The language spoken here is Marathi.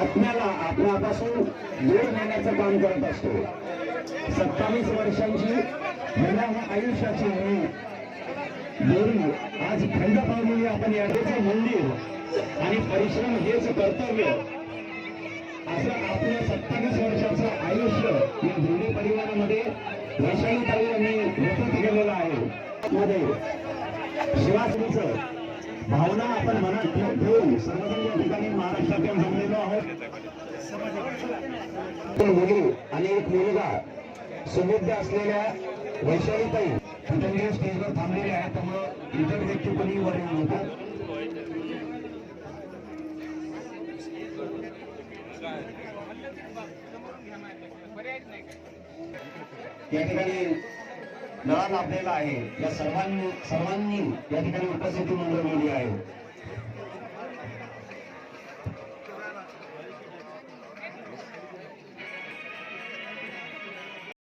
आत्म्याला आत्म्यापासून दूर नेण्याचं काम करत असतो. सत्तावीस वर्षांची महिला आयुष्याची मी आज खंड पावलेली आपण याचं मंदिर आणि परिश्रम हेच कर्तव्य. असं आपलं सत्तावीस वर्षाचं आयुष्य या दोन्ही परिवारामध्ये वैशालीताई यांनी व्यतीत केलेलं आहे. मध्ये शिवासनीचं भावना आपण मनात ठेव- ठेवून सर्वजण या ठिकाणी महाराष्ट्रात आहोत मुली आणि एक मुलगा सुबुद्ध असलेल्या वैशालीताई कुठेतरी स्टेजवर थांबलेले आहे त्यामुळं इतर व्यक्ती कोणी वर येऊ नका या ठिकाणी नळा लाभलेला आहे. या सर्वांनी सर्वांनी या ठिकाणी उपस्थिती नोंदवलेली आहे.